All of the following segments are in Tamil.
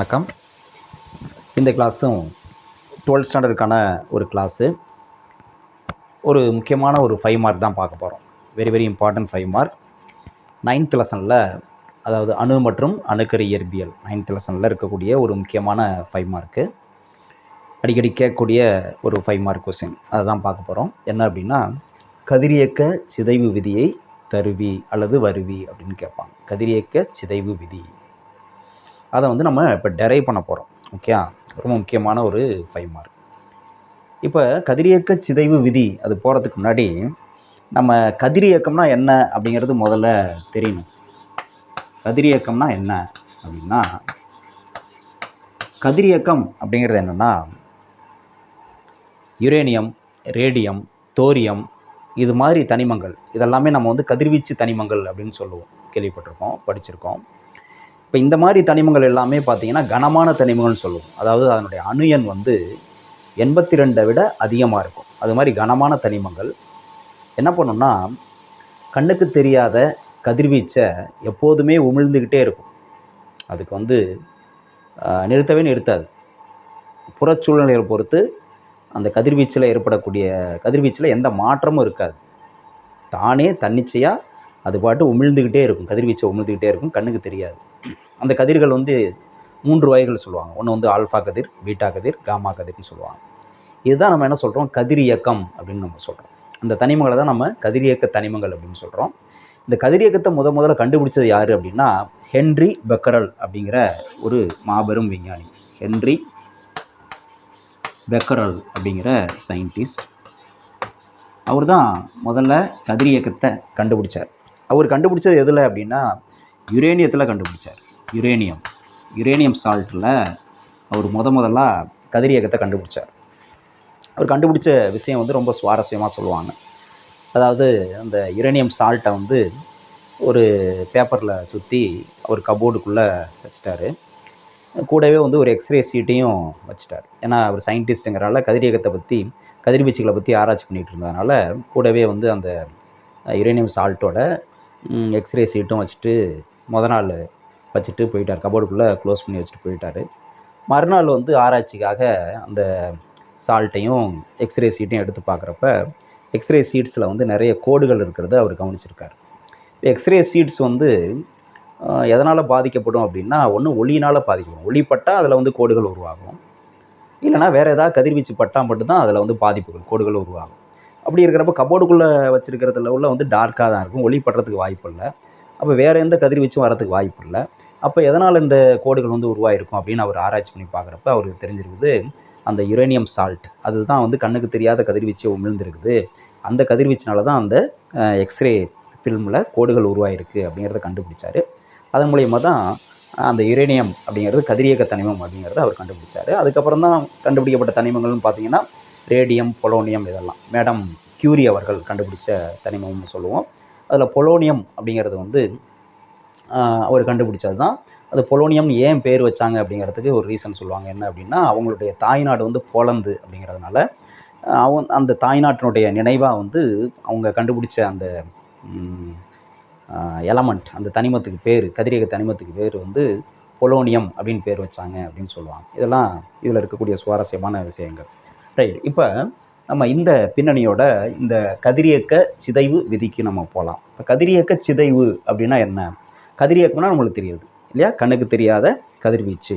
வணக்கம். இந்த கிளாஸும் டுவெல்த் ஸ்டாண்டர்டுக்கான ஒரு கிளாஸு ஒரு முக்கியமான ஒரு ஃபைவ் மார்க் தான் பார்க்க போகிறோம் very very important five mark ninth லெசனில் அதாவது அணு மற்றும் அணுக்கரு இயற்பியல் நைன்த் லெசனில் இருக்கக்கூடிய ஒரு முக்கியமான ஃபைவ் மார்க்கு அடிக்கடி கேட்கக்கூடிய ஒரு ஃபைவ் மார்க் கொஸ்டின் அதை தான் பார்க்க போகிறோம் என்ன அப்படின்னா கதிரியக்க சிதைவு விதியை தருவி அல்லது வருவி அப்படின்னு கேட்பாங்க. கதிரியக்க சிதைவு விதி. அதை வந்து நம்ம இப்போ டெரைவ் பண்ண போகிறோம் ஓகே ரொம்ப முக்கியமான ஒரு ஃபைவ் மார்க் இப்போ கதிரியக்க சிதைவு விதி அது போகிறதுக்கு முன்னாடி நம்ம கதிரியக்கம்னா என்ன அப்படிங்கிறது முதல்ல தெரியணும். கதிரியக்கம்னா என்ன அப்படின்னா கதிரியக்கம் அப்படிங்கிறது என்னென்னா யுரேனியம் ரேடியம் தோரியம் இது மாதிரி தனிமங்கள். இதெல்லாமே நம்ம வந்து கதிர்வீச்சு தனிமங்கள் அப்படின்னு சொல்லுவோம். கேள்விப்பட்டிருக்கோம் படிச்சிருக்கோம். இப்போ இந்த மாதிரி தனிமங்கள் எல்லாமே பார்த்தீங்கன்னா கனமான தனிமங்கள்னு சொல்லுவோம். அதாவது அதனுடைய அணு எண் வந்து எண்பத்தி ரெண்டை விட அதிகமாக இருக்கும். அது மாதிரி கனமான தனிமங்கள். என்ன பண்ணுன்னா கண்ணுக்கு தெரியாத கதிர்வீச்சை எப்போதுமே உமிழ்ந்துக்கிட்டே இருக்கும். அதுக்கு வந்து நிறுத்தவே நிறுத்தாது. புறச்சூழ்நிலையை பொறுத்து அந்த கதிர்வீச்சில் ஏற்படக்கூடிய கதிர்வீச்சில் எந்த மாற்றமும் இருக்காது. தானே தன்னிச்சையாக அது பாட்டு உமிழ்ந்துக்கிட்டே இருக்கும். கதிர்வீச்சை உமிழ்ந்துக்கிட்டே இருக்கும். கண்ணுக்கு தெரியாது. அந்த கதிர்கள் வந்து மூன்று வகைகள் சொல்லுவாங்க. ஒன்று வந்து ஆல்ஃபா கதிர் பீட்டா கதிர் காமா கதிர்னு சொல்லுவாங்க. இதுதான் நம்ம என்ன சொல்கிறோம் கதிரியக்கம் அப்படின்னு நம்ம சொல்கிறோம் அந்த தனிமங்களை தான் நம்ம கதிரியக்க தனிமங்கள் அப்படின்னு சொல்கிறோம் இந்த கதிரியக்கத்தை முத முதல்ல கண்டுபிடிச்சது யார் அப்படின்னா ஹென்றி பெக்கரல் அப்படிங்கிற ஒரு மாபெரும் விஞ்ஞானி. ஹென்றி பெக்கரல் அப்படிங்கிற சயின்டிஸ்ட். அவர் தான் முதல்ல கதிரியக்கத்தை கண்டுபிடிச்சார். அவர் கண்டுபிடிச்சது எதில் அப்படின்னா யுரேனியத்தில் கண்டுபிடிச்சார். யுரேனியம். யுரேனியம் சால்ட்டில் அவர் முத முதல்ல கதிரியக்கத்தை கண்டுபிடிச்சார். அவர் கண்டுபிடிச்ச விஷயம் வந்து ரொம்ப சுவாரஸ்யமாக சொல்லுவாங்க. அதாவது அந்த யுரேனியம் சால்ட்டை வந்து ஒரு பேப்பரில் சுற்றி அவர் கபோர்டுக்குள்ளே வச்சிட்டாரு. கூடவே வந்து ஒரு எக்ஸ்ரே சீட்டையும் வச்சுட்டார். ஏன்னா அவர் சயின்டிஸ்ட்டுங்கிறனால கதிரியக்கத்தை பற்றி கதிர்வீச்சுகளை பற்றி ஆராய்ச்சி பண்ணிகிட்டு இருந்ததுனால கூடவே வந்து அந்த யுரேனியம் சால்ட்டோட எக்ஸ்ரே சீட்டும் வச்சுட்டு முத நாள் வச்சுட்டு போயிட்டார். கபோர்டுக்குள்ளே க்ளோஸ் பண்ணி வச்சுட்டு போயிட்டார். மறுநாள் வந்து ஆராய்ச்சிக்காக அந்த சால்ட்டையும் எக்ஸ்ரே சீட்டையும் எடுத்து பார்க்குறப்ப எக்ஸ்ரே சீட்ஸில் வந்து நிறைய கோடுகள் இருக்கிறத அவர் கவனிச்சிருக்கார். எக்ஸ்ரே சீட்ஸ் வந்து எதனால் பாதிக்கப்படும் அப்படின்னா ஒன்று ஒளியினால் பாதிக்கப்படும். ஒளிப்பட்டால் அதில் வந்து கோடுகள் உருவாகும். இல்லைனா வேறு ஏதாவது கதிர்வீச்சு பட்டால் மட்டும்தான் அதில் வந்து பாதிப்புகள் கோடுகள் உருவாகும். அப்படி இருக்கிறப்ப கபோர்டுக்குள்ளே வச்சுருக்கிறதுல உள்ள வந்து டார்க்காக தான் இருக்கும். ஒளி படுறதுக்கு வாய்ப்பு இல்லை. அப்போ வேறு எந்த கதிர்வீச்சும் வரதுக்கு வாய்ப்பு இல்லை. அப்போ எதனால் இந்த கோடுகள் வந்து உருவாயிருக்கும் அப்படின்னு அவர் ஆராய்ச்சி பண்ணி பார்க்குறப்ப அவருக்கு தெரிஞ்சிருக்குது அந்த யுரேனியம் சால்ட் அதுதான் வந்து கண்ணுக்கு தெரியாத கதிர்வீச்சு உமிழ்ந்திருக்குது. அந்த கதிர்வீச்சினால தான் அந்த எக்ஸ்ரே ஃபில்மில் கோடுகள் உருவாயிருக்கு அப்படிங்கிறத கண்டுபிடிச்சார். அதன் மூலயமா தான் அந்த யுரேனியம் அப்படிங்கிறது கதிரியக்க தனிமம் அப்படிங்கிறத அவர் கண்டுபிடிச்சார். அதுக்கப்புறம் தான் கண்டுபிடிக்கப்பட்ட தனிமங்கள்னு பார்த்தீங்கன்னா ரேடியம் பொலோனியம் இதெல்லாம். மேடம் கியூரி அவர்கள் கண்டுபிடிச்ச தனிமம்னு சொல்லுவோம். அதில் பொலோனியம் அப்படிங்கிறது வந்து அவர் கண்டுபிடிச்சது தான் அது பொலோனியம் ஏன் பேர் வச்சாங்க அப்படிங்கிறதுக்கு ஒரு ரீசன் சொல்லுவாங்க. என்ன அப்படின்னா அவங்களுடைய தாய்நாடு வந்து போலந்து அப்படிங்கிறதுனால அவன் அந்த தாய்நாட்டினுடைய நினைவாக வந்து அவங்க கண்டுபிடிச்ச அந்த எலமெண்ட் அந்த தனிமத்துக்கு பேர் கதிரியக தனிமத்துக்கு பேர் வந்து பொலோனியம் அப்படின்னு பேர் வச்சாங்க அப்படின்னு சொல்லுவாங்க. இதெல்லாம் இதில் இருக்கக்கூடிய சுவாரஸ்யமான விஷயங்கள். ரைட் இப்போ நம்ம இந்த பின்னணியோட இந்த கதிரியக்க சிதைவு விதிக்கு நம்ம போகலாம் இப்போ கதிரியக்க சிதைவு அப்படின்னா என்ன? கதிரியக்கம்னா நம்மளுக்கு தெரியுது இல்லையா? கண்ணுக்கு தெரியாத கதிர்வீச்சு.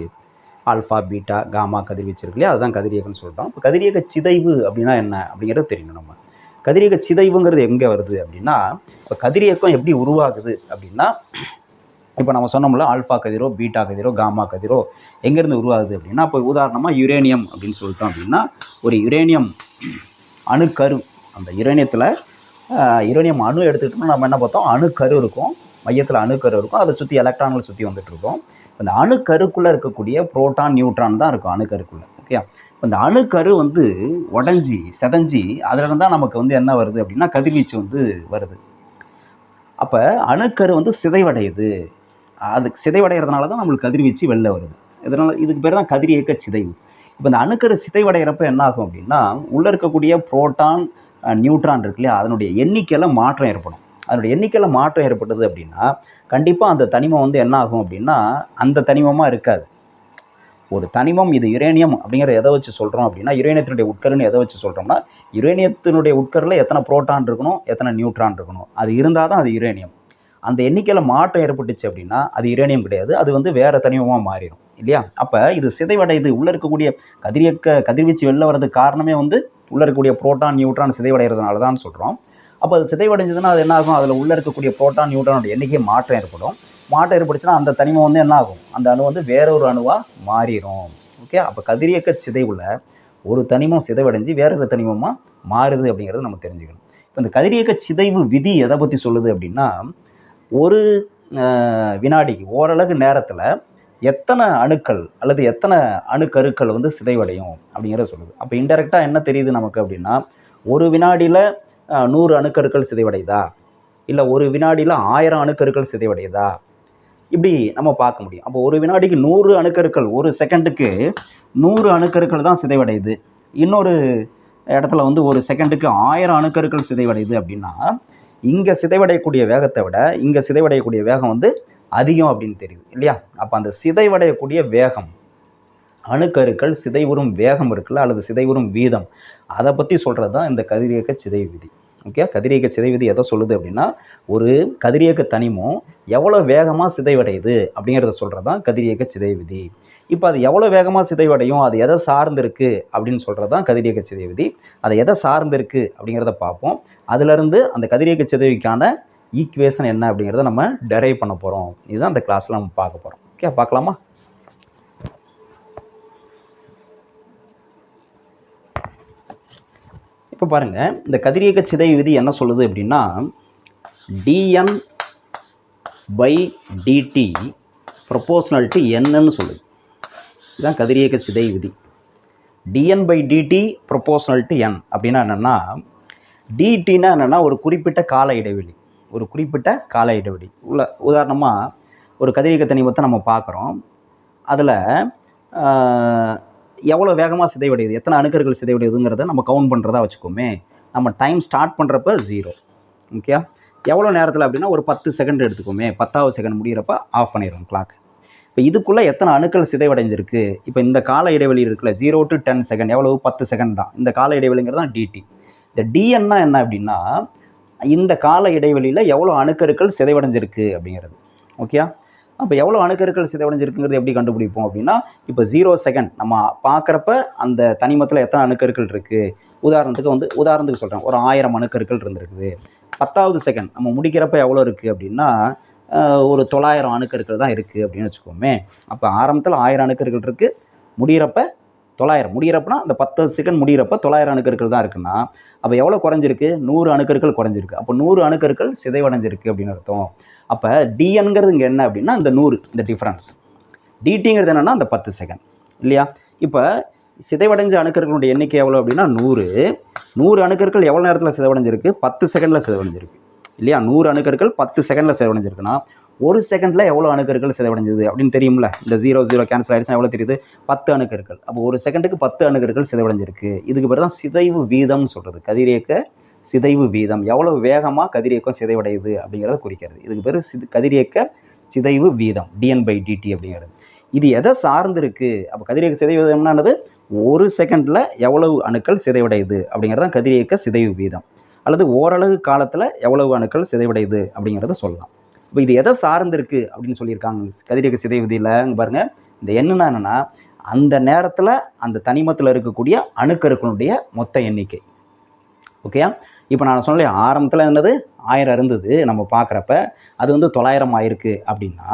ஆல்ஃபா பீட்டா காமா கதிர்வீச்சு இருக்கு இல்லையா? அதுதான் கதிரியக்கம்னு சொல்கிறோம் இப்போ கதிரியக்க சிதைவு அப்படின்னா என்ன அப்படிங்கிறது தெரியணும் நம்ம. கதிரியக்க சிதைவுங்கிறது எங்கே வருது அப்படின்னா இப்போ கதிரியக்கம் எப்படி உருவாகுது அப்படின்னா இப்போ நம்ம சொன்னோம்ல ஆல்ஃபா கதிரோ பீட்டா கதிரோ காமா கதிரோ எங்கேருந்து உருவாகுது அப்படின்னா இப்போ உதாரணமாக யுரேனியம் அப்படின்னு சொல்லிட்டோம் அப்படின்னா ஒரு யுரேனியம் அணுக்கரு அந்த யுரேனியத்தில் யுரேனியம் அணு எடுத்துக்கிட்டோம்னா நம்ம என்ன பார்த்தோம்? அணுக்கரு இருக்கும். மையத்தில் அணுக்கரு இருக்கும். அதை சுற்றி எலக்ட்ரான்களை சுற்றி வந்துட்டுருக்கோம் அந்த அணுக்கருக்குள்ளே இருக்கக்கூடிய புரோட்டான் நியூட்ரான் தான் இருக்கும் அணுக்கருக்குள்ளே ஓகே அந்த அணுக்கரு வந்து உடஞ்சி செதஞ்சி அதில் தான் நமக்கு வந்து என்ன வருது அப்படின்னா கதிர்வீச்சு வந்து வருது. அப்போ அணுக்கரு வந்து சிதைவடையுது. அது சிதைவடைகிறதுனால தான் நம்மளுக்கு கதிர்வீச்சு வெளில வருது. இதனால் இதுக்கு பேர் தான் கதிரியக்க சிதைவு. இப்போ இந்த அணுக்கரு சிதைவடைகிறப்ப என்ன ஆகும் அப்படின்னா உள்ளே இருக்கக்கூடிய புரோட்டான் நியூட்ரான் இருக்கு இல்லையா? அதனுடைய எண்ணிக்கையில் மாற்றம் ஏற்படும். அதனுடைய எண்ணிக்கையில் மாற்றம் ஏற்பட்டது அப்படின்னா கண்டிப்பாக அந்த தனிமம் வந்து என்ன ஆகும் அப்படின்னா அந்த தனிமமாக இருக்காது. ஒரு தனிமம் இது யுரேனியம் அப்படிங்கிற எதை வச்சு சொல்கிறோம் அப்படின்னா யுரேனியத்தினுடைய உட்கருன்னு எதை வச்சு சொல்கிறோம்னா யுரேனியத்தினுடைய உட்கரில் எத்தனை புரோட்டான் இருக்கணும் எத்தனை நியூட்ரான் இருக்கணும். அது இருந்தால் தான் அது யுரேனியம். அந்த எண்ணிக்கையில் மாற்றம் ஏற்பட்டுச்சு அப்படின்னா அது யுரேனியம் கிடையாது. அது வந்து வேறு தனிமமாக மாறிடும் இல்லையா? அப்போ இது சிதைவடையுது உள்ளே இருக்கக்கூடிய கதிரியக்க கதிர்வீச்சு வெளில வர்றதுக்கு காரணமே வந்து உள்ளே இருக்கக்கூடிய புரோட்டான் நியூட்ரான் சிதைவடைகிறதுனால தான் சொல்கிறோம் அப்போ அது சிதைவடைஞ்சதுன்னா அது என்ன ஆகும் அதில் உள்ளே இருக்கக்கூடிய புரோட்டான் நியூட்ரானோட எண்ணிக்கை மாற்றம் ஏற்படும். மாற்றம் ஏற்பட்டுச்சுன்னா அந்த தனிமம் வந்து என்ன ஆகும் அந்த அணு வந்து வேற ஒரு அணுவாக மாறிடும் ஓகே அப்போ கதிரியக்க சிதைவில் ஒரு தனிமம் சிதைவடைஞ்சு வேற ஒரு தனிமமாக மாறுது அப்படிங்கிறத நம்ம தெரிஞ்சுக்கணும். இப்போ இந்த கதிரியக்க சிதைவு விதி எதை பற்றி சொல்லுது அப்படின்னா ஒரு வினாடிக்கு ஓரளவு நேரத்தில் எத்தனை அணுக்கள் அல்லது எத்தனை அணுக்கருக்கள் வந்து சிதைவடையும் அப்படிங்கிறத சொல்லுது. அப்போ இன்டெரக்டாக என்ன தெரியுது நமக்கு அப்படின்னா ஒரு வினாடியில் நூறு அணுக்கருக்கள் சிதைவடையுதா? இல்லை ஒரு வினாடியில் ஆயிரம் அணுக்கருக்கள் சிதைவடையுதா? இப்படி நம்ம பார்க்க முடியும். அப்போ ஒரு வினாடிக்கு நூறு அணுக்கருக்கள் ஒரு செகண்டுக்கு நூறு அணுக்கருக்கள் தான் சிதைவடையுது. இன்னொரு இடத்துல வந்து ஒரு செகண்டுக்கு ஆயிரம் அணுக்கருக்கள் சிதைவடையுது அப்படின்னா இங்கே சிதைவடையக்கூடிய வேகத்தை விட இங்கே சிதைவடையக்கூடிய வேகம் வந்து அதிகம் அப்படின்னு தெரியுது இல்லையா? அப்போ அந்த சிதைவடையக்கூடிய வேகம் அணுக்கருக்கள் சிதைவுறும் வேகம் இருக்குல்ல அல்லது சிதைவுறும் வீதம். அதை பற்றி சொல்கிறது தான் இந்த கதிரியக்க சிதைவு விதி. ஓகே கதிரியக்க சிதை விதி எதை சொல்லுது அப்படின்னா ஒரு கதிரியக்க தனிமம் எவ்வளோ வேகமாக சிதைவடையுது அப்படிங்கிறத சொல்கிறது தான் கதிரியக்க சிதை விதி. இப்போ அது எவ்வளோ வேகமாக சிதைவடையும் அது எதை சார்ந்திருக்கு அப்படின்னு சொல்கிறது தான் கதிரியக்க சிதை விதி. அது எதை சார்ந்திருக்கு அப்படிங்கிறத பார்ப்போம். அதிலிருந்து அந்த கதிரியக்க சிதைவுக்கான ஈக்குவேஷன் என்ன அப்படிங்கிறத நம்ம டெரைவ் பண்ண போகிறோம் இதுதான் அந்த கிளாஸில் நம்ம பார்க்க போகிறோம் ஓகே பார்க்கலாமா? இப்போ பாருங்கள் இந்த கதிரியக்க சிதைவு விதி என்ன சொல்லுது அப்படின்னா dN by dt proportional to என்னன்னு சொல்லுது. இதுதான் கதிரியக்க சிதை விதி. DN by dt proportional to N அப்படின்னா என்னென்னா டிடின்னா என்னென்னா ஒரு குறிப்பிட்ட கால இடைவெளி. ஒரு குறிப்பிட்ட கால இடைவெளி. உள்ள உதாரணமாக ஒரு கதிரியக்க தனிமத்தை நம்ம பார்க்குறோம். அதில் எவ்வளோ வேகமாக சிதைவடையுது எத்தனை அணுக்கர்கள் சிதைவடையுதுங்கிறத நம்ம கவுண்ட் பண்ணுறதா வச்சுக்கோமே. நம்ம டைம் ஸ்டார்ட் பண்ணுறப்ப ஜீரோ ஓகே எவ்வளோ நேரத்தில் அப்படின்னா ஒரு பத்து செகண்ட் எடுத்துக்கோமே. பத்தாவது செகண்ட் முடியிறப்ப ஆஃப் பண்ணிடுவோம் கிளாக் இப்போ இதுக்குள்ளே எத்தனை அணுக்கள் சிதைவடைஞ்சிருக்கு? இப்போ இந்த கால இடைவெளி இருக்குல்ல ஜீரோ டு டென் செகண்ட் எவ்வளவு? பத்து செகண்ட் தான். இந்த கால இடைவெளிங்கிறது தான் டிடி இந்த டிஎன்னா என்ன அப்படின்னா இந்த கால இடைவெளியில் எவ்வளோ அணுக்கருக்கள் சிதைவடைஞ்சிருக்கு அப்படிங்கிறது. ஓகே அப்போ எவ்வளோ அணுக்கருக்கள் சிதைவடைஞ்சிருக்குங்கிறது எப்படி கண்டுபிடிப்போம் அப்படின்னா இப்போ ஜீரோ செகண்ட் நம்ம பார்க்குறப்ப அந்த தனிமத்தில் எத்தனை அணுக்கருக்கள் இருக்குது உதாரணத்துக்கு வந்து உதாரணத்துக்கு சொல்கிறேன் ஒரு ஆயிரம் அணுக்கருக்கள் இருந்திருக்குது. பத்தாவது செகண்ட் நம்ம முடிக்கிறப்ப எவ்வளோ இருக்குது அப்படின்னா ஒரு தொள்ளாயிரம் அணுக்கருக்கள் தான் இருக்குது அப்படின்னு வச்சுக்கோமே. அப்போ ஆரம்பத்தில் ஆயிரம் அணுக்கருக்கள் இருக்குது முடிகிறப்ப தொள்ளாயிரம் முடிகிறப்பனா அந்த பத்து செகண்ட் முடிகிறப்ப தொள்ளாயிரம் அணுக்கருக்கள் தான் இருக்குன்னா அப்போ எவ்வளோ குறைஞ்சிருக்கு? நூறு அணுக்கருக்கள் குறைஞ்சிருக்கு. அப்போ நூறு அணுக்கருக்கள் சிதைவடைஞ்சிருக்கு அப்படின்னு அர்த்தம். அப்போ டிஎன்கிறது இங்கே என்ன அப்படின்னா இந்த நூறு இந்த டிஃப்ரென்ஸ் டிடிங்கிறது என்னென்னா அந்த பத்து செகண்ட் இல்லையா? இப்போ சிதைவடைஞ்ச அணுக்கர்களுடைய எண்ணிக்கை எவ்வளோ அப்படின்னா நூறு. நூறு அணுக்கர்கள் எவ்வளோ நேரத்தில் சிதைவடைஞ்சிருக்கு? பத்து செகண்டில் சிதைவடைஞ்சிருக்கு. இல்லையா? நூறு அணுக்கர்கள் பத்து செகண்டில் சிதைவடைஞ்சிருக்குன்னா ஒரு செகண்டில் எவ்வளோ அணுக்கர்கள் சிதைவடைஞ்சது அப்படின்னு தெரியும்ல? இந்த ஜீரோ ஜீரோ கேன்சல் ஆயிடுச்சுன்னா எவ்வளோ தெரியுது? பத்து அணுக்கர்கள் அப்போ ஒரு செகண்டுக்கு பத்து அணுக்கர்கள் சிதைவடைஞ்சிருக்கு. இதுக்கு பேர் தான் சிதைவு வீதம்னு சொல்கிறது கதிரியக்க சிதைவு வீதம். எவ்வளோ வேகமாக கதிரியக்கம் சிதைவடையுது அப்படிங்கிறத குறிக்கிறது. இதுக்கு பேர் சிது கதிரியக்க சிதைவு வீதம். டிஎன் பை டிடி அப்படிங்கிறது. இது எதை சார்ந்திருக்கு? அப்போ கதிரியக்க சிதைவு வீதம்னானது ஒரு செகண்டில் எவ்வளவு அணுக்கள் சிதைவடையுது அப்படிங்கிறது தான் கதிரியக்க சிதைவு வீதம். அல்லது ஓரளவு காலத்தில் எவ்வளவு அணுக்கள் சிதைவடையுது அப்படிங்கிறத சொல்லலாம். இப்போ இது எதை சார்ந்திருக்கு அப்படின்னு சொல்லியிருக்காங்க. கதிரியக்க சிதைவு விதியில் பாருங்க. இந்த எண்ணுனா என்னென்னா அந்த நேரத்தில் அந்த தனிமத்தில் இருக்கக்கூடிய அணுக்கருக்களுடைய மொத்த எண்ணிக்கை. ஓகேயா? இப்போ நான் சொன்னேன் ஆரம்பத்தில் என்னது? ஆயிரம் இருந்தது நம்ம பார்க்குறப்ப அது வந்து தொள்ளாயிரம் ஆயிருக்கு அப்படின்னா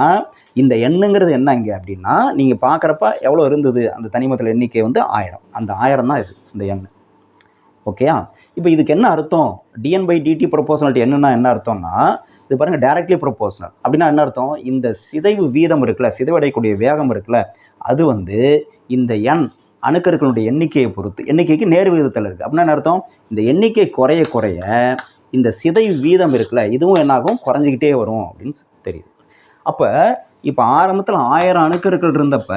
இந்த எண்ணுங்கிறது என்ன இங்கே அப்படின்னா நீங்கள் பார்க்குறப்ப எவ்வளோ இருந்தது? அந்த தனிமத்தில் எண்ணிக்கை வந்து ஆயிரம். அந்த ஆயிரம் தான் இது இந்த எண் ஓகேயா? இப்போ இதுக்கு என்ன அர்த்தம்? டிஎன் பை டிடி ப்ரொபோஷனல்ட்டி என்னன்னா என்ன அர்த்தம்னா இது பாருங்கள் டைரக்ட்லி ப்ரொபோஷனல் அப்படின்னா என்ன அர்த்தம்? இந்த சிதைவு வீதம் இருக்குல்ல சிதைவடையக்கூடிய வேகம் இருக்குல்ல அது வந்து இந்த எண் அணுக்கருக்களுடைய எண்ணிக்கையை பொறுத்து எண்ணிக்கைக்கு நேர் விகிதத்தில் இருக்குது அப்படின்னா என்ன அர்த்தம்? இந்த எண்ணிக்கை குறைய குறைய இந்த சிதைவு வீதம் இருக்குல்ல இதுவும் என்னாகும் குறைஞ்சிக்கிட்டே வரும் அப்படின்னு தெரியுது. அப்போ இப்போ ஆரம்பத்தில் ஆயிரம் அணுக்கருக்கள் இருந்தப்ப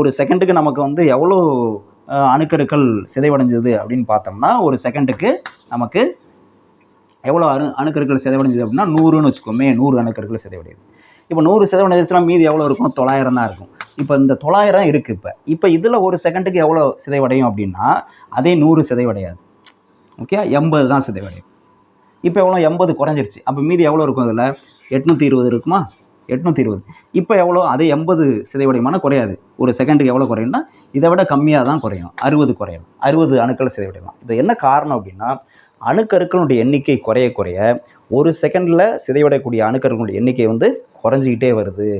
ஒரு செகண்டுக்கு நமக்கு வந்து எவ்வளோ அணுக்கருக்கள் சிதைவடைஞ்சது அப்படின்னு பார்த்தோம்னா ஒரு செகண்டுக்கு நமக்கு எவ்வளோ அணு அணுக்கருக்கள் சிதைவடைஞ்சது அப்படின்னா நூறுன்னு வச்சுக்கோமே நூறு அணுக்கருக்கள் சிதைவடையுது. இப்போ நூறு சிதைவடைஞ்சிச்சுன்னா மீதி எவ்வளோ இருக்கும்? தொள்ளாயிரம் தான் இருக்கும். இப்போ இந்த தொள்ளாயிரம் இருக்குது இப்போ. இப்போ இதில் ஒரு செகண்டுக்கு எவ்வளோ சிதைவடையும் அப்படின்னா அதே நூறு சிதைவடையாது. ஓகே? எண்பது தான் சிதைவடையும். இப்போ எவ்வளோ? எண்பது குறைஞ்சிருச்சு. அப்போ மீதி எவ்வளோ இருக்கும் இதில்? எட்நூற்றி இருபது இருக்குமா? எட்நூற்றி இருபது. இப்போ எவ்வளோ? அதே எண்பது சிதைவடையுமான குறையாது. ஒரு செகண்டுக்கு எவ்வளோ குறையும்னா இதை விட கம்மியாக தான் குறையும். அறுபது குறையும். அறுபது அணுக்கள் சிதைவடையலாம். இது என்ன காரணம் அப்படின்னா அணுக்கருக்களுடைய எண்ணிக்கை குறைய குறைய ஒரு செகண்டில் சிதைவடையக்கூடிய அணுக்கருக்களுடைய எண்ணிக்கை வந்து குறைஞ்சிக்கிட்டே வருது.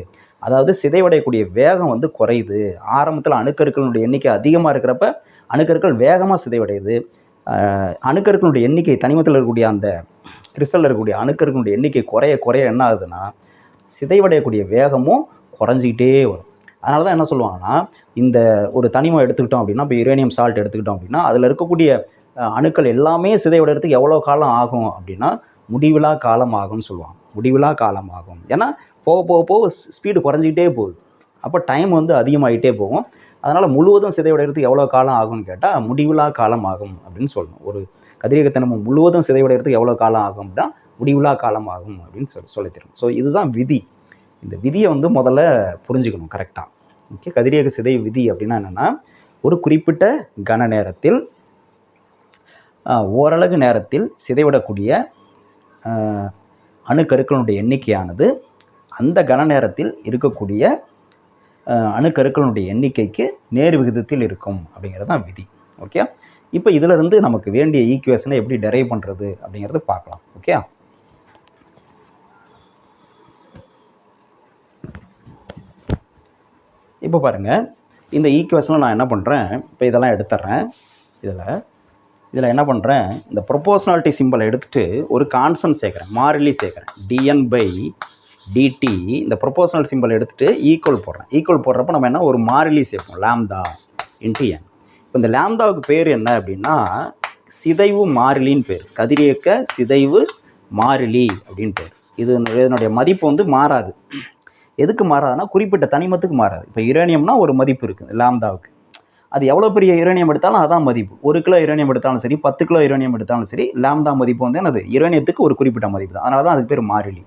அதாவது சிதைவடையக்கூடிய வேகம் வந்து குறையுது. ஆரம்பத்தில் அணுக்கருக்களுடைய எண்ணிக்கை அதிகமாக இருக்கிறப்ப அணுக்கருக்கள் வேகமாக சிதைவடையுது. அணுக்கருக்களுடைய எண்ணிக்கை தனிமத்தில் இருக்கக்கூடிய அந்த கிறிஸ்டலில் இருக்கக்கூடிய அணுக்கருக்களுடைய எண்ணிக்கை குறைய குறைய என்ன ஆகுதுன்னா சிதைவடையக்கூடிய வேகமும் குறைஞ்சிக்கிட்டே வரும். அதனால தான் என்ன சொல்லுவாங்கன்னா இந்த ஒரு தனிமம் எடுத்துக்கிட்டோம் அப்படின்னா இப்போ யுரேனியம் சால்ட் எடுத்துக்கிட்டோம் அப்படின்னா அதில் இருக்கக்கூடிய அணுக்கள் எல்லாமே சிதைவடைறதுக்கு எவ்வளோ காலம் ஆகும் அப்படின்னா முடிவிலா காலம் ஆகும்னு சொல்லுவாங்க. முடிவிலா காலம் ஆகும் ஏன்னா போக போக போக ஸ்பீடு குறைஞ்சிக்கிட்டே போகுது. அப்போ டைம் வந்து அதிகமாகிட்டே போகும். அதனால் முழுவதும் சிதைவடைகிறதுக்கு எவ்வளோ காலம் ஆகும்னு கேட்டால் முடிவிலா காலம் ஆகும் அப்படின்னு சொல்லணும். ஒரு கதிரியக்க தினமும் முழுவதும் சிதைவடைகிறதுக்கு எவ்வளோ காலம் ஆகும் அப்படின்னா முடிவிலா காலம் ஆகும் அப்படின்னு சொல்லி சொல்லித்தரும் ஸோ இதுதான் விதி. இந்த விதியை வந்து முதல்ல புரிஞ்சுக்கணும் கரெக்டாக ஓகே கதிரியக்க சிதை விதி அப்படின்னா என்னென்னா ஒரு குறிப்பிட்ட கன நேரத்தில் ஓரளவு நேரத்தில் சிதைவிடக்கூடிய அணுக்கருக்களுடைய எண்ணிக்கையானது அந்த கன நேரத்தில் இருக்கக்கூடிய அணுக்கருக்களுடைய எண்ணிக்கைக்கு நேர் விகிதத்தில் இருக்கும் அப்படிங்கிறது தான் விதி. ஓகே? இப்போ இதிலிருந்து நமக்கு வேண்டிய ஈக்குவேஷனை எப்படி டெரைவ் பண்ணுறது அப்படிங்கிறது பார்க்கலாம். ஓகே? இப்போ பாருங்கள் இந்த ஈக்குவேஷனில் நான் என்ன பண்ணுறேன் இப்போ இதெல்லாம் எடுத்துட்றேன். இதில் இதில் என்ன பண்ணுறேன் இந்த ப்ரொபோஷனாலிட்டி சிம்பிளை எடுத்துகிட்டு ஒரு கான்சன்ட் சேர்க்குறேன் மாறிலி சேர்க்குறேன். டிஎன் பை டிடி இந்த ப்ரொபோஷனல் சிம்பிள் எடுத்துகிட்டு ஈக்குவல் போடுறேன். ஈக்குவல் போடுறப்ப நம்ம என்ன ஒரு மாறிலி சேர்ப்போம் லேம்தா இன்ட்டு என் இப்போ இந்த லேம்தாவுக்கு பேர் என்ன அப்படின்னா சிதைவு மாறிலின்னு பேர் கதிரியக்க சிதைவு மாறிலி அப்படின்னு பேர். இது இதனுடைய மதிப்பு வந்து மாறாது. எதுக்கு மாறாதுன்னா குறிப்பிட்ட தனிமத்துக்கு மாறாது. இப்போ யுரேனியம்னா ஒரு மதிப்பு இருக்குது லாம்தாவுக்கு அது எவ்வளோ பெரிய யுரேனியம் எடுத்தாலும் அதான் மதிப்பு. ஒரு கிலோ யுரேனியம் எடுத்தாலும் சரி பத்து கிலோ யுரேனியம் எடுத்தாலும் சரி லாம்தா மதிப்பு வந்து என்னது? யுரேனியத்துக்கு ஒரு குறிப்பிட்ட மதிப்பு தான். அதனால தான் அதுக்கு பேர் மாறிலி.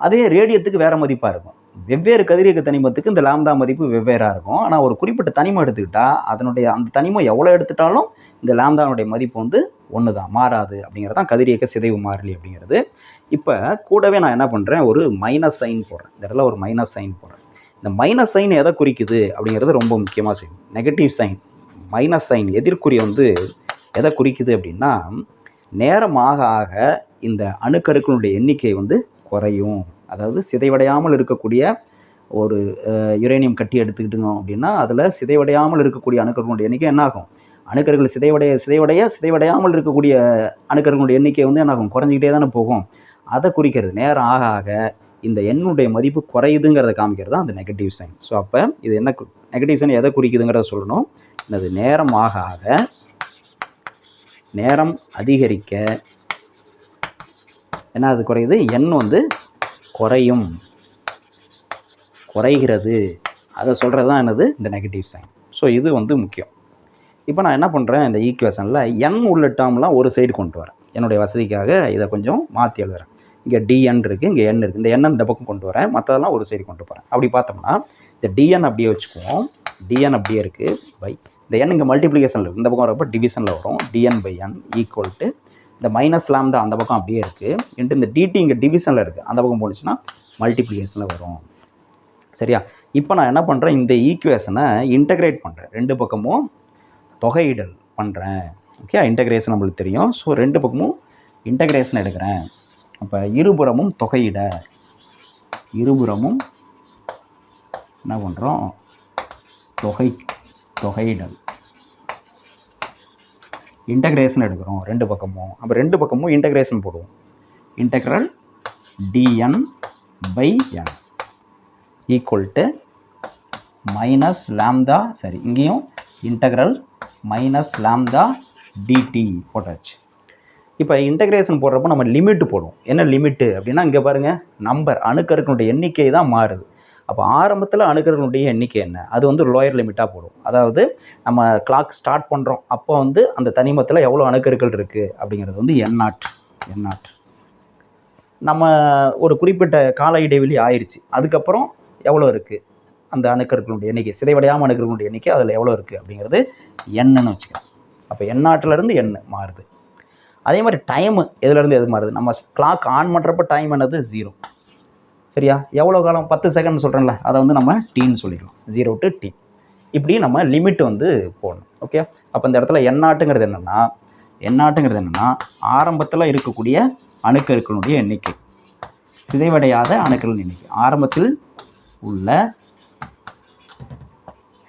அதே ரேடியத்துக்கு வேறு மதிப்பாக இருக்கும். வெவ்வேறு கதிரியக்க தனிமத்துக்கு இந்த லாம்தா மதிப்பு வெவ்வேறாக இருக்கும். ஆனால் ஒரு குறிப்பிட்ட தனிமம் எடுத்துக்கிட்டால் அதனுடைய அந்த தனிமம் எவ்வளோ எடுத்துட்டாலும் இந்த லாம்தானுடைய மதிப்பு வந்து ஒன்று தான் மாறாது அப்படிங்கிறது தான் கதிரியக்க சிதைவு மாறிலி அப்படிங்கிறது. இப்போ கூடவே நான் என்ன பண்ணுறேன் ஒரு மைனஸ் சைன் போடுறேன். இந்த இடத்துல ஒரு மைனஸ் சைன் போடுறேன். இந்த மைனஸ் சைன் எதை குறிக்குது அப்படிங்கிறது ரொம்ப முக்கியமாக செய்யும். நெகட்டிவ் சைன் மைனஸ் சைன் எதிர்க்குறி வந்து எதை குறிக்குது அப்படின்னா நேரம் ஆக ஆக இந்த அணுக்கருக்களுடைய எண்ணிக்கை வந்து குறையும். அதாவது சிதைவடையாமல் இருக்கக்கூடிய ஒரு யுரேனியம் கட்டி எடுத்துக்கிட்டோம் அப்படின்னா அதில் சிதைவடையாமல் இருக்கக்கூடிய அணுக்கருக்களுடைய எண்ணிக்கை என்ன ஆகும்? அணுக்கருகள் சிதைவடைய சிதைவடைய சிதைவடையாமல் இருக்கக்கூடிய அணுக்கருக்களுடைய எண்ணிக்கை வந்து என்னாகும் குறைஞ்சிக்கிட்டே தானே போகும். அதை குறிக்கிறது. நேரம் ஆக ஆக இந்த எண்ணுடைய மதிப்பு குறையுதுங்கிறத காமிக்கிறது தான் அந்த நெகட்டிவ் சைன் ஸோ அப்போ இது என்ன நெகட்டிவ் சைன் எதை குறிக்குதுங்கிறத சொல்லணும். அது நேரம் ஆக ஆக நேரம் அதிகரிக்க என்ன அது குறையுது? எண் வந்து குறையும். குறைகிறது. அதை சொல்கிறது தான் என்னது? இந்த நெகட்டிவ் சைன் ஸோ இது வந்து முக்கியம். இப்போ நான் என்ன பண்ணுறேன் இந்த ஈக்குவேஷனில் என் உள்ள டேர்ம்லாம் ஒரு சைடு கொண்டு வரேன். என்னுடைய வசதிக்காக இதை கொஞ்சம் மாற்றி எழுதுறேன். இங்கே டிஎன் இருக்குது இங்கே என் இருக்குது இந்த எண்ணை இந்த பக்கம் கொண்டு வரேன். மற்றதெல்லாம் ஒரு சைடு கொண்டு போகிறேன் அப்படி பார்த்தோம்னா இந்த டிஎன் அப்படியே வச்சுக்குவோம். டிஎன் அப்படியே இருக்குது பை இந்த என் இங்கே மல்டிப்ளிகேஷனில் இருக்குது இந்த பக்கம் வரப்போ டிவிஷனில் வரும். DN by N equal to இந்த மைனஸ் லாம்தா அந்த பக்கம் அப்படியே இருக்குது இன்ட்டு இந்த டிடி இங்கே டிவிஷனில் இருக்குது அந்த பக்கம் போணுச்சுன்னா மல்டிப்ளிகேஷனில் வரும். சரியா? இப்போ நான் என்ன பண்ணுறேன் இந்த ஈக்குவேஷனை இன்டகிரேட் பண்ணுறேன் ரெண்டு பக்கமும் தொகையிடல் பண்ணுறேன் ஓகே இன்டகிரேஷன் நம்மளுக்கு தெரியும். ஸோ ரெண்டு பக்கமும் இன்டகிரேஷன் எடுக்கிறேன். அப்போ இருபுறமும் தொகையிட. இருபுறமும் என்ன பண்ணுறோம் தொகை தொகையிடல். இன்டகிரேஷன் எடுக்கிறோம் ரெண்டு பக்கமும். அப்போ ரெண்டு பக்கமும் இன்டகிரேஷன் போடுவோம். Integral dN by N equal to minus lambda சரி இங்கேயும் இன்டகிரல் மைனஸ் லாம்தா டிடி போட்டாச்சு. இப்போ இன்டகிரேஷன் போடுறப்போ நம்ம லிமிட்டு போடுவோம். என்ன லிமிட்டு அப்படின்னா இங்கே பாருங்கள் நம்பர் அணுக்கருக்களுடைய எண்ணிக்கை தான் மாறுது. அப்போ ஆரம்பத்தில் அணுக்கருக்கனுடைய எண்ணிக்கை என்ன? அது வந்து லோயர் லிமிட்டாக போடும். அதாவது நம்ம கிளாக் ஸ்டார்ட் பண்ணுறோம் அப்போ வந்து அந்த தனிமத்தில் எவ்வளோ அணுக்கருக்கள் இருக்குது அப்படிங்கிறது வந்து என் நாட் என் நாட் நம்ம ஒரு குறிப்பிட்ட கால இடைவெளி ஆயிடுச்சு அதுக்கப்புறம் எவ்வளோ இருக்குது அந்த அணுக்கருக்களுடைய எண்ணிக்கை சிதைவடையாமல் அணுக்கருக்களுடைய எண்ணிக்கை அதில் எவ்வளோ இருக்குது அப்படிங்கிறது எண்ணுன்னு வச்சுக்கலாம் அப்போ எண்ணாட்டிலேருந்து எண்ணு மாறுது. அதே மாதிரி டைமு எதுலேருந்து எது மாறுது? நம்ம கிளாக் ஆன் பண்ணுறப்ப டைம் என்னது? ஜீரோ சரியா? எவ்வளோ காலம்? பத்து செகண்ட் சொல்கிறேன்ல அதை வந்து நம்ம டீன்னு சொல்லிடுவோம் ஜீரோ டு டி இப்படி நம்ம லிமிட் வந்து போடணும். ஓகே அப்போ இந்த இடத்துல எண்ணாட்டுங்கிறது என்னென்னா எண்ணாட்டுங்கிறது என்னென்னா ஆரம்பத்தில் இருக்கக்கூடிய அணுக்கருக்களுடைய எண்ணிக்கை. சிதைவடையாத அணுக்களின் எண்ணிக்கை. ஆரம்பத்தில் உள்ள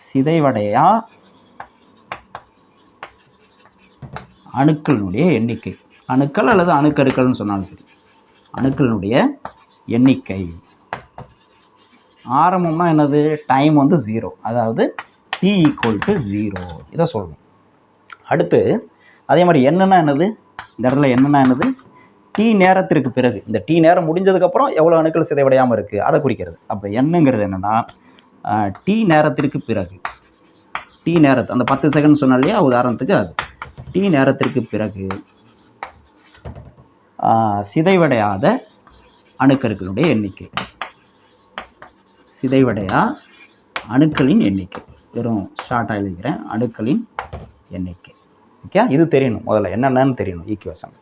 சிதைவடையா அணுக்களினுடைய எண்ணிக்கை. அணுக்கள் அல்லது அணுக்கருக்கள்னு சொன்னாலும் சரி. அணுக்களினுடைய எண்ணிக்கை. ஆரம்பம்னா என்னது? டைம் வந்து ஜீரோ அதாவது டி ஈக்குவல் டு ஜீரோ இதை சொல்லணும் அடுத்து அதே மாதிரி என்னென்னா என்னது? இந்த இடத்துல என்னென்னா என்னது? டீ நேரத்திற்கு பிறகு. இந்த டீ நேரம் முடிஞ்சதுக்கப்புறம் எவ்வளோ அணுக்கள் சிதைவடையாமல் இருக்குது அதை குறிக்கிறது. அப்போ என்னங்கிறது என்னென்னா டீ நேரத்திற்கு பிறகு. டீ நேரத்து அந்த பத்து செகண்ட் சொன்னா இல்லையா? உதாரணத்துக்கு அது. டி நேரத்திற்கு பிறகு சிதைவடையாத அணுக்கருக்களுடைய எண்ணிக்கை. சிதைவடையா அணுக்களின் எண்ணிக்கை. வெறும் ஷார்ட்டாக எழுதிக்கிறேன் அணுக்களின் எண்ணிக்கை. ஓகே இது தெரியணும் முதல்ல. என்னென்னு தெரியணும் ஈக்குவேஷன்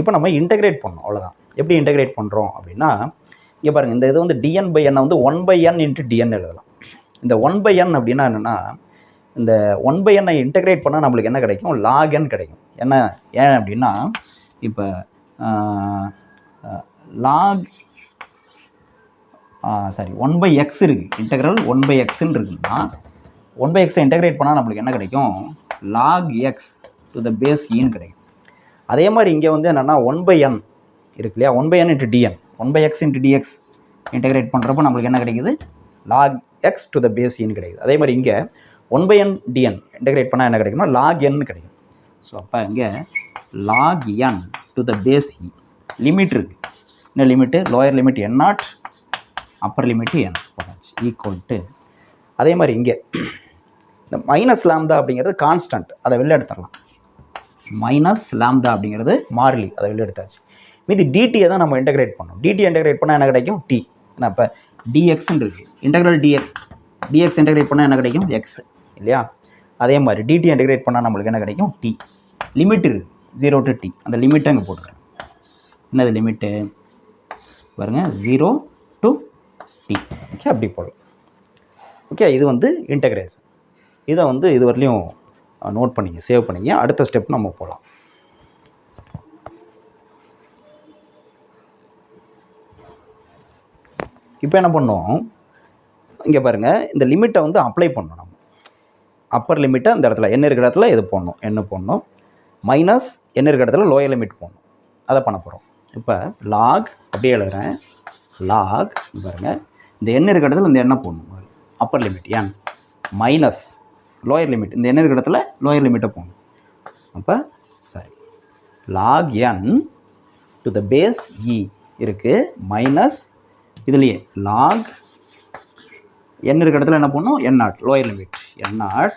இப்போ நம்ம இன்டகிரேட் பண்ணோம் அவ்வளோதான் எப்படி இன்டகிரேட் பண்ணுறோம் அப்படின்னா இங்கே பாருங்கள் இந்த இது வந்து டிஎன் பை என் வந்து one by N into dN எழுதலாம். இந்த ஒன் பை என் அப்படின்னா என்னென்னா இந்த ஒன் பை எண்ணை இன்டகிரேட் பண்ணால் நம்மளுக்கு என்ன கிடைக்கும்? லாக் என் கிடைக்கும். என்ன ஏன் அப்படின்னா இப்போ log sorry one by x இருக்குது இன்டகிரல் ஒன் பை எக்ஸ்ன்னு இருக்குன்னா ஒன் பை எக்ஸை இன்டெகிரேட் பண்ணால் நம்மளுக்கு என்ன கிடைக்கும்? Log x to the base ஈன்னு கிடைக்கும். அதே மாதிரி இங்கே வந்து என்னென்னா ஒன் பை என் இருக்கு இல்லையா? One by N into dN one by x into dx integrate பண்ணுறப்போ நம்மளுக்கு என்ன கிடைக்குது? Log x to the base ஈன்னு கிடைக்குது. அதே மாதிரி இங்கே one by N dN integrate பண்ணால் என்ன கிடைக்கும்னா லாக் என் கிடைக்கும். ஸோ அப்போ இங்கே log N to the base limit e. இருக்குது என்ன limit lower limit N naught upper limit N போட்டாச்சு ஈக்குவல் டு அதே மாதிரி இங்கே. இந்த மைனஸ் லாம்தா அப்படிங்கிறது கான்ஸ்டன்ட் அதை வெளில எடுத்துடலாம். மைனஸ் லாம்தா அப்படிங்கிறது மாறிலி. அதை வெளில எடுத்தாச்சு. மீதி டிடியை தான் நம்ம இன்டகிரேட் பண்ணோம் டிடி இன்டகிரேட் பண்ணால் என்ன கிடைக்கும்? டி ஏன்னா இப்போ டிஎக்ஸ்ன்னு இருக்குது இன்டகிரல் டிஎக்ஸ் டிஎக்ஸ் இன்டகிரேட் பண்ணால் என்ன கிடைக்கும்? எக்ஸ் இல்லையா? அதே மாதிரி டிடி இன்டிகிரேட் பண்ணால் நம்மளுக்கு என்ன கிடைக்கும்? டி லிமிட் இருக்குது ஜீரோ டு டி அந்த லிமிட்டை அங்கே போட்டுக்கிறேன். என்னது லிமிட்டு பாருங்க. ஜீரோ டு டி ஓகே அப்படி போடலாம். ஓகே இது வந்து இன்டகிரேஷன் இதை வந்து இது வரலையும் நோட் பண்ணிங்க சேவ் பண்ணிங்க. அடுத்த ஸ்டெப் நம்ம போகலாம் இப்போ என்ன பண்ணோம்? இங்கே பாருங்கள் இந்த லிமிட்டை வந்து அப்ளை பண்ணணும். நம்ம அப்பர் லிமிட்டை அந்த இடத்துல என்ன இருக்கிற இடத்துல இது போடணும் என்ன போடணும்? மைனஸ் என்ன இருக்கிற இடத்துல லோயர் லிமிட் போடணும். அதை பண்ண போகிறோம் இப்போ லாக் அப்படியே எழுதுறேன். லாக் பாருங்கள் இந்த எண்ணெய் இருக்கிற இடத்துல இந்த எண்ணெய் போடணும். அப்பர் லிமிட் ஏன்? மைனஸ் லோயர் லிமிட் இந்த எண்ணெய் இருக்கிற இடத்துல லோயர் லிமிட்டை போடணும். அப்போ sorry log N to the base e இருக்குது மைனஸ் இதுலேயே லாக் என் இருக்கிற இடத்துல என்ன பண்ணணும்? N naught lower limit N naught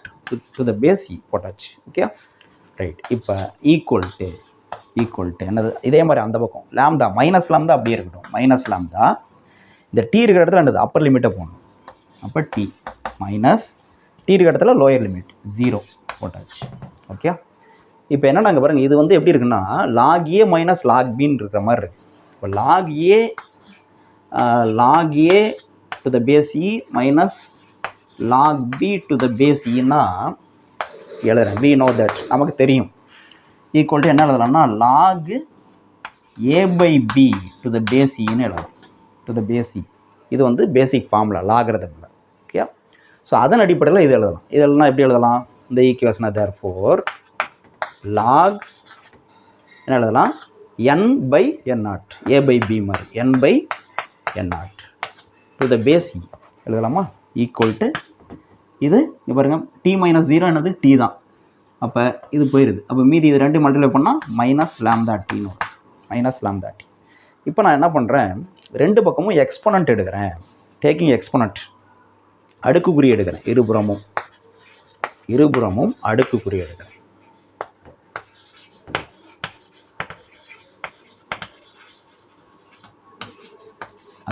to the base e போட்டாச்சு. ஓகே ரைட் இப்போ ஈக்குவல் டு ஈக்குவல் டு என்னது? இதே மாதிரி அந்த பக்கம். லேம்தா மைனஸ் லாம்தா அப்படியே இருக்கட்டும். மைனஸ் லாம்தா இந்த டி இருக்கிற இடத்துல என்னது? அப்பர் லிமிட்டை போகணும் அப்போ டி மைனஸ் டி இருக்கிற இடத்துல லோயர் லிமிட் ஜீரோ போட்டாச்சு. ஓகே இப்போ என்ன நாங்கள் பாருங்கள் இது வந்து எப்படி இருக்குன்னா லாக் ஏ மைனஸ் லாக் பின்னு இருக்கிற மாதிரி இருக்குது இப்போ log A log A to the base e minus log B to the base இன்னா எழுதுறேன். வி நோ தட் நமக்கு தெரியும். ஈக்குவல் டு என்ன எழுதலாம்னா log A by B to the base இன்னு எழுதலாம் டு த பேஸ் இ இது வந்து பேசிக் ஃபார்முலா லாகிறது ஓகே ஸோ அதன் அடிப்படையில் இது எழுதலாம். இதெல்லாம் எப்படி எழுதலாம்? இந்த ஈக்குவேஷனை தேர் ஃபோர் லாக் என்ன எழுதலாம்? N by N naught A by B மாதிரி. N by N naught to the base எழுதலாமா? ஈக்குவல் டு இது இங்க பாருங்க டி மைனஸ் ஜீரோ என்னது? டி தான். அப்போ இது போயிடுது அப்போ மீதி இது ரெண்டு மல்டிப்ளை பண்ணால் மைனஸ் லேம்தா டின்னு வரும். மைனஸ் லேம்தா டி இப்போ நான் என்ன பண்ணுறேன் ரெண்டு பக்கமும் எக்ஸ்போனன்ட் எடுக்கிறேன். டேக்கிங் எக்ஸ்பொனண்ட் அடுக்குக்குறி எடுக்கிறேன். இருபுறமும். இருபுறமும் அடுக்குக்குறி எடுக்கிறேன்.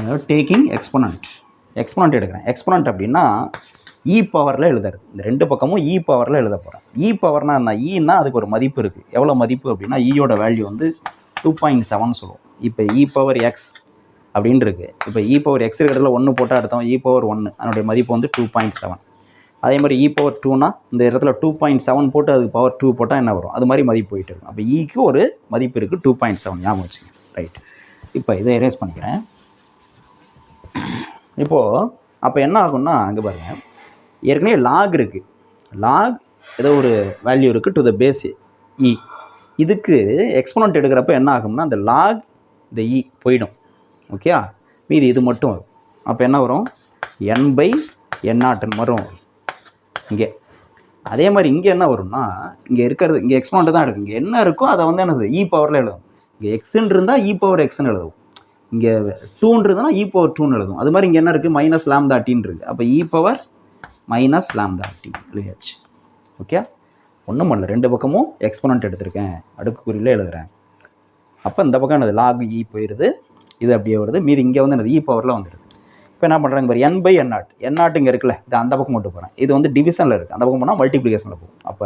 அதாவது டேக்கிங் எக்ஸ்போனண்ட் எக்ஸ்போனண்ட் எடுக்கிறேன். எக்ஸ்போனண்ட் அப்படின்னா e இ பவரில் எழுதுறது. இந்த ரெண்டு பக்கமும் e இ பவரில் எழுத போகிறேன் இ e பவர்னா என்ன? இன்னா அதுக்கு ஒரு மதிப்பு இருக்குது எவ்வளோ மதிப்பு அப்படின்னா இயோட வேல்யூ வந்து டூ பாயிண்ட் செவன் சொல்லுவோம். இப்போ இ பவர் எக்ஸ் அப்படின்னு இருக்கு. இப்போ இ பவர் எக்ஸ் இருக்கிறதுல ஒன்று போட்டால் எடுத்தோம் இ பவர் ஒன்று அதனுடைய மதிப்பு வந்து டூ பாயிண்ட் செவன் அதே மாதிரி இ பவர் டூனா இந்த இடத்துல டூ பாயிண்ட் செவன் போட்டு அதுக்கு பவர் டூ போட்டால் என்ன வரும்? அது மாதிரி மதிப்பு போயிட்டு இருக்கும். அப்போ இக்கு ஒரு மதிப்பு இருக்குது டூ பாயிண்ட் செவன் ஞாபகம் வச்சுங்க ரைட் இப்போ இதை எரேஸ் பண்ணிக்கிறேன். இப்போது அப்போ என்ன ஆகும்னா அங்கே பாருங்க. ஏற்கனவே லாக் இருக்குது லாக் ஏதோ ஒரு வேல்யூ இருக்குது டு த பேஸ் இ இதுக்கு எக்ஸ்போனண்ட் எடுக்கிறப்ப என்ன ஆகும்னா அந்த லாக் இந்த இ போயிடும். ஓகே மீதி இது மட்டும் வரும். அப்போ என்ன வரும்? என் பை என் நாட்டுன்னு வரும். இங்கே. அதே மாதிரி இங்கே என்ன வரும்னா இங்கே இருக்கிறது இங்கே எக்ஸ்போனண்ட் தான் எடுக்கும். இங்கே என்ன இருக்கோ அதை வந்து என்னது? E இ பவரில் எழுதும் இங்கே எக்ஸுன்னு இருந்தால் இ e பவர் எக்ஸ்ன்னு எழுதும் இங்கே டூன்றதுனா இ e பவர் டூன்னு எழுதும் அது மாதிரி இங்கே என்ன இருக்குது மைனஸ் லேம்தா டீன்னு இருக்குது அப்போ E e power minus lambda T எழுதியாச்சு. ஓகே ஒன்றும் பண்ணல. ரெண்டு பக்கமும் எக்ஸ்போனண்ட் எடுத்திருக்கேன். அடுக்குக்குறியில் எழுதுகிறேன் அப்போ இந்த பக்கம் என்னது? லாக் இ e போயிடுது இது அப்படியே வருது. மீதி இங்கே வந்து எனது இ பவரில் வந்துடுது இப்போ என்ன பண்ணுறாங்க பாரு N by N naught N naught இங்கே இருக்குல்ல. இது அந்த பக்கம் மட்டும் போகிறேன் இது வந்து டிவிஷனில் இருக்குது அந்த பக்கம் போனால் மல்டிப்ளிகேஷனில் போகும். அப்போ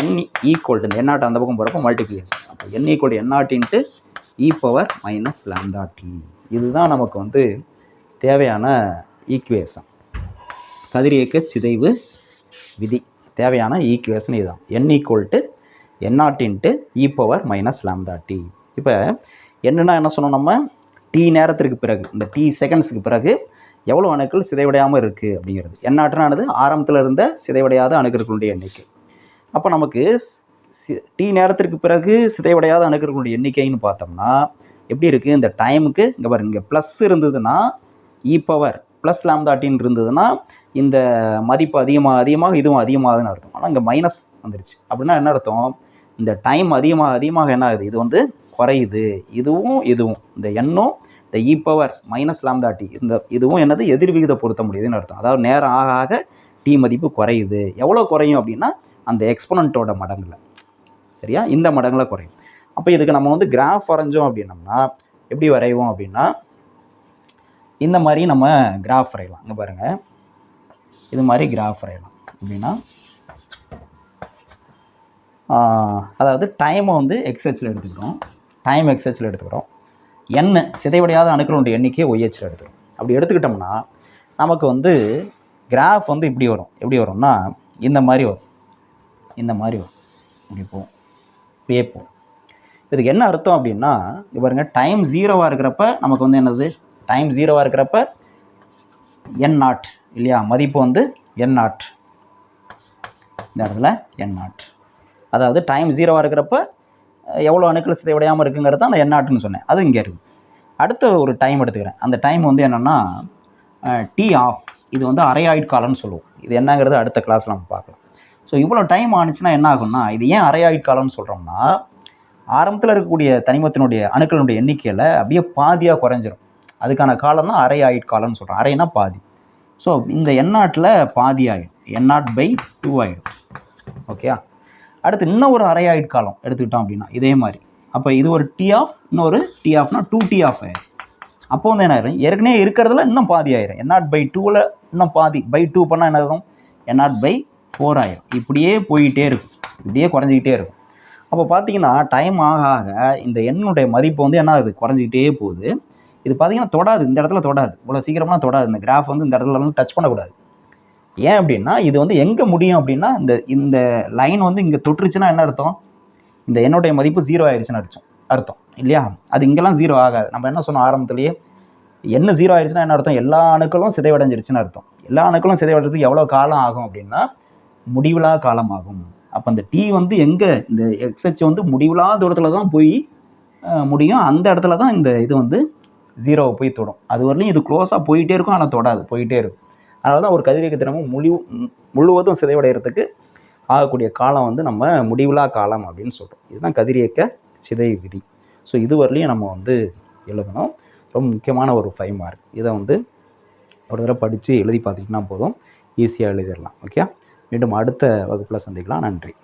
என் ஈக்குவல் இந்த என் நாட் அந்த பக்கம் போகிறப்ப மல்டிப்ளிகேஷன் அப்போ N equal N naught into E power minus lambda T இதுதான் நமக்கு வந்து தேவையான ஈக்குவேஷன் கதிரியக்க சிதைவு விதி. தேவையான ஈக்குவேஷன் இதுதான். N equal to N naught into E power minus lambda T இப்போ என்னென்னா என்ன சொன்னோம் நம்ம? டி நேரத்திற்கு பிறகு இந்த டி செகண்ட்ஸுக்கு பிறகு எவ்வளோ அணுக்கள் சிதைவடையாமல் இருக்குது அப்படிங்கிறது. எண்ணாற்றனானது ஆரம்பத்தில் இருந்த சிதைவடையாத அணுக்களுடைய எண்ணிக்கை. அப்போ நமக்கு டி நேரத்திற்கு பிறகு சிதைவடையாத அணுக்களுடைய எண்ணிக்கைன்னு பார்த்தோம்னா எப்படி இருக்குது இந்த டைமுக்கு இங்கே பாருங்க இங்கே ப்ளஸ் இருந்ததுன்னா இ பவர் ப்ளஸ் லேம்தாட்டின்னு இருந்ததுன்னா இந்த மதிப்பு அதிகமாக அதிகமாக இதுவும் அதிகமாகுதுன்னு அர்த்தம். ஆனால் இங்கே மைனஸ் வந்துருச்சு. அப்படின்னா என்ன அர்த்தம்? இந்த டைம் அதிகமாக அதிகமாக என்ன ஆகுது? இது வந்து குறையுது. இதுவும் இதுவும். இந்த எண்ணும் இந்த இ பவர் மைனஸ் லாம்தாட்டி இந்த இதுவும் என்னது? எதிர்விகித பொருத்த முடியுதுன்னு அர்த்தம். அதாவது நேரம் ஆக ஆக டி மதிப்பு குறையுது. எவ்வளோ குறையும் அப்படின்னா அந்த எக்ஸ்போனண்ட்டோட மடங்கில். சரியா? இந்த மடங்கில் குறையும். அப்போ இதுக்கு நம்ம வந்து கிராஃப் வரைஞ்சோம் அப்படின்னம்னா எப்படி வரைவோம் அப்படின்னா இந்த மாதிரி நம்ம கிராஃப் வரையலாம். இங்கே பாருங்கள் இது மாதிரி கிராஃப் வரையலாம். அப்படின்னா அதாவது டைமை வந்து எக்ஸ்ஹெச்சில் எடுத்துக்கிறோம். டைம் எக்ஸ்ஹெச்சில் எடுத்துக்கிறோம். எண்ணெய் சிதைவடையாத அணுக்களுடைய எண்ணிக்கையை ஒய்ஹெச்சில் எடுத்துக்கிறோம். அப்படி எடுத்துக்கிட்டோம்னா நமக்கு வந்து கிராஃப் வந்து இப்படி வரும். எப்படி வரும்னா இந்த மாதிரி வரும். இந்த மாதிரி வரும். இப்படி போகும். இப்படியே இதுக்கு என்ன அர்த்தம் அப்படின்னா பாருங்க டைம் ஜீரோவாக இருக்கிறப்ப நமக்கு வந்து என்னது? டைம் ஜீரோவாக இருக்கிறப்ப என் நாட் இல்லையா? மதிப்பு வந்து என் நாட் இந்த இடத்துல என் நாட் அதாவது டைம் ஜீரோவாக இருக்கிறப்ப எவ்வளோ அணுக்கள் சிதைவடையாமல் இருக்குங்கிறது தான் நான் என் நாட்டுன்னு சொன்னேன். அது இங்கே இருக்குது அடுத்த ஒரு டைம் எடுத்துக்கிறேன். அந்த டைம் வந்து என்னென்னா டி ஆஃப் இது வந்து அரை ஆயுட்காலம்னு சொல்லுவோம். இது என்னங்கிறது அடுத்த கிளாஸில் நம்ம பார்க்கலாம். ஸோ இவ்வளோ டைம் ஆனிச்சுன்னா என்ன ஆகும்னா இது ஏன் அரை ஆயுட்காலம்னு சொல்கிறோம்னா ஆரம்பத்தில் இருக்கக்கூடிய தனிமத்தினுடைய அணுக்களினுடைய எண்ணிக்கையில் அப்படியே பாதியாக குறைஞ்சிரும். அதுக்கான காலம் தான் அரை ஆயுட்காலம்னு சொல்கிறோம் அரைனா பாதி. ஸோ இந்த எண்ணாட்டில் பாதி ஆகிடும் எண்ணாட் பை டூ ஆகிடும் ஓகே அடுத்து இன்னும் ஒரு அரை ஆயுட்காலம் எடுத்துக்கிட்டோம் அப்படின்னா இதே மாதிரி. அப்போ இது ஒரு டி ஆஃப் இன்னொரு டி ஆஃப்னா டூ டி ஆஃப் ஆயிடும் அப்போ வந்து என்ன ஆயிரும்? ஏற்கனவே இருக்கிறதுல இன்னும் பாதி ஆயிரும். நாட் பை டூவில் இன்னும் பாதி. பை டூ பண்ணால் என்ன ஆகும்? நாட் பை ஃபோர் ஆயிரும் இப்படியே போயிட்டே இருக்கும். இப்படியே குறைஞ்சிக்கிட்டே இருக்கும். அப்போ பார்த்தீங்கன்னா டைம் ஆக ஆக இந்த எண்ணுடைய மதிப்பு வந்து என்ன ஆகுது? குறைஞ்சிக்கிட்டே போகுது. இது பார்த்தீங்கன்னா தொடாது. இந்த இடத்துல தொடாது. இவ்வளோ சீக்கிரமாக தொடாது. இந்த கிராஃப் வந்து இந்த இடத்துல வந்து டச் பண்ணக்கூடாது. ஏன் அப்படின்னா இது வந்து எங்கே முடியும் அப்படின்னா இந்த இந்த லைன் வந்து இங்கே தொட்டுருச்சுன்னா என்ன அர்த்தம்? இந்த எண்ணுடைய மதிப்பு ஜீரோ ஆயிடுச்சுன்னு அடிச்சோம் அர்த்தம். இல்லையா? அது இங்கெல்லாம் ஜீரோ ஆகாது. நம்ம என்ன சொன்னோம் ஆரம்பத்துலேயே? என்ன ஜீரோ ஆயிடுச்சுன்னா என்ன அர்த்தம்? எல்லா அணுக்களும் சிதைவடைஞ்சிருச்சுன்னு அர்த்தம். எல்லா அணுக்களும் சிதைவடைறதுக்கு எவ்வளோ காலம் ஆகும் அப்படின்னா முடிவிலா காலம் ஆகும் அப்போ அந்த டி வந்து எங்கே இந்த எக்ஸ்ஹெச் வந்து முடிவிலா தூரத்தில் தான் போய் முடியும். அந்த இடத்துல தான் இந்த இது வந்து ஜீரோவை போய் தொடும். அது வரலையும் இது க்ளோஸாக போயிட்டே இருக்கும் ஆனால் தொடாது போயிட்டே இருக்கும். அதனால தான் ஒரு கதிரியக்க தினமும் முழு முழுவதும் சிதைவடைகிறதுக்கு ஆகக்கூடிய காலம் வந்து நம்ம முடிவிலா காலம் அப்படின்னு சொல்கிறோம் இதுதான் கதிரியக்க சிதை விதி. ஸோ இது வரலையும் நம்ம வந்து எழுதணும். ரொம்ப முக்கியமான ஒரு ஃபைவ் மார்க் இதை வந்து ஒரு தடவை படித்து எழுதி பார்த்துக்கிட்டா போதும். ஈஸியாக எழுதிடலாம். ஓகே மீண்டும் அடுத்த வகுப்பில் சந்திக்கலாம். நன்றி.